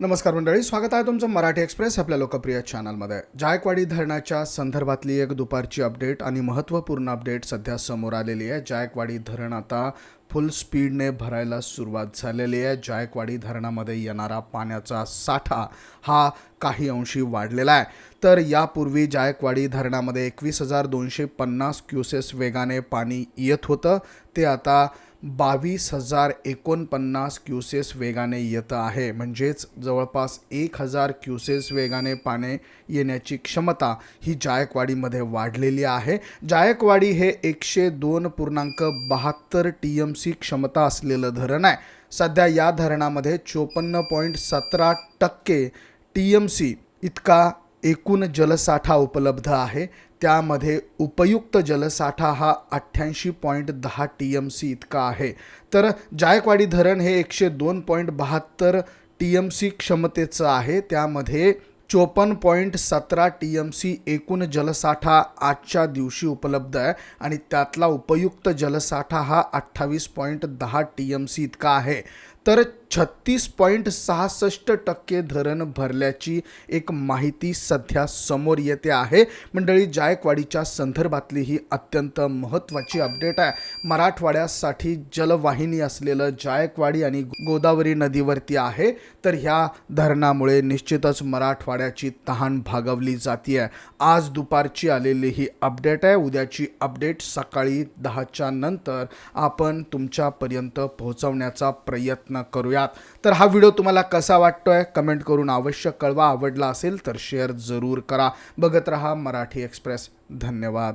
नमस्कार मंडळी स्वागत आहे तुमचं मराठी एक्सप्रेस आपल्या लोकप्रिय चॅनलमध्ये. जायकवाडी धरणाच्या संदर्भातली एक दुपारची अपडेट आणि महत्त्वपूर्ण अपडेट सध्या समोर आलेली आहे. जायकवाडी धरण आता फुल स्पीडने भरायला सुरुवात झालेली आहे. जायकवाडी धरणामध्ये येणारा पाण्याचा साठा हा काही अंशी वाढलेला आहे. तर यापूर्वी जायकवाडी धरणामध्ये एकवीस हजार दोनशे पन्नास क्युसेस वेगाने पाणी येत होतं. ते आता बावीस हजार एकोणपन्नास क्युसेस वेगाने येतं आहे. म्हणजेच जवळपास एक हजार क्युसेस वेगाने पाणी येण्याची क्षमता ही जायकवाडीमध्ये वाढलेली आहे. जायकवाडी हे एकशे दोन पूर्णांक बहात्तर टी एम सी क्षमता असलेलं धरण आहे. सध्या या धरणामध्ये चोपन्न पॉईंट सतरा टक्के टी एम सी इतका एकूण जलसाठा उपलब्ध आहे. त्यामध्ये उपयुक्त जलसाठा हा अठ्ठ्याऐंशी पॉईंट दहा टी एम सी इतका आहे. तर जायकवाडी धरण हे एकशे दोन पॉईंट बहात्तर टी एम सी क्षमतेचं आहे. त्यामध्ये चोपन्न पॉईंट सतरा टी एम सी एकूण जलसाठा आजच्या दिवशी उपलब्ध आहे आणि त्यातला उपयुक्त जलसाठा हा अठ्ठावीस पॉईंट दहा टी एम सी इतका आहे. तर छत्तीस पॉईंट सहासष्ट टक्के धरण भरल्याची एक माहिती सध्या समोर येते आहे. मंडळी जायकवाडीच्या संदर्भातली ही अत्यंत महत्त्वाची अपडेट आहे. मराठवाड्यासाठी जलवाहिनी असलेलं जायकवाडी आणि गोदावरी नदीवरती आहे तर ह्या धरणामुळे निश्चितच मराठवाड्याची तहान भागवली जाते आहे आज दुपारची आलेली ही अपडेट आहे. उद्याची अपडेट सकाळी दहाच्या नंतर आपण तुमच्यापर्यंत पोहोचवण्याचा प्रयत्न करूया. करूयात तर हा व्हिडिओ तुम्हाला कसा वाटतोय कमेंट करून अवश्य कळवा. आवडला असेल तर शेअर जरूर करा. बघत रहा मराठी एक्सप्रेस. धन्यवाद.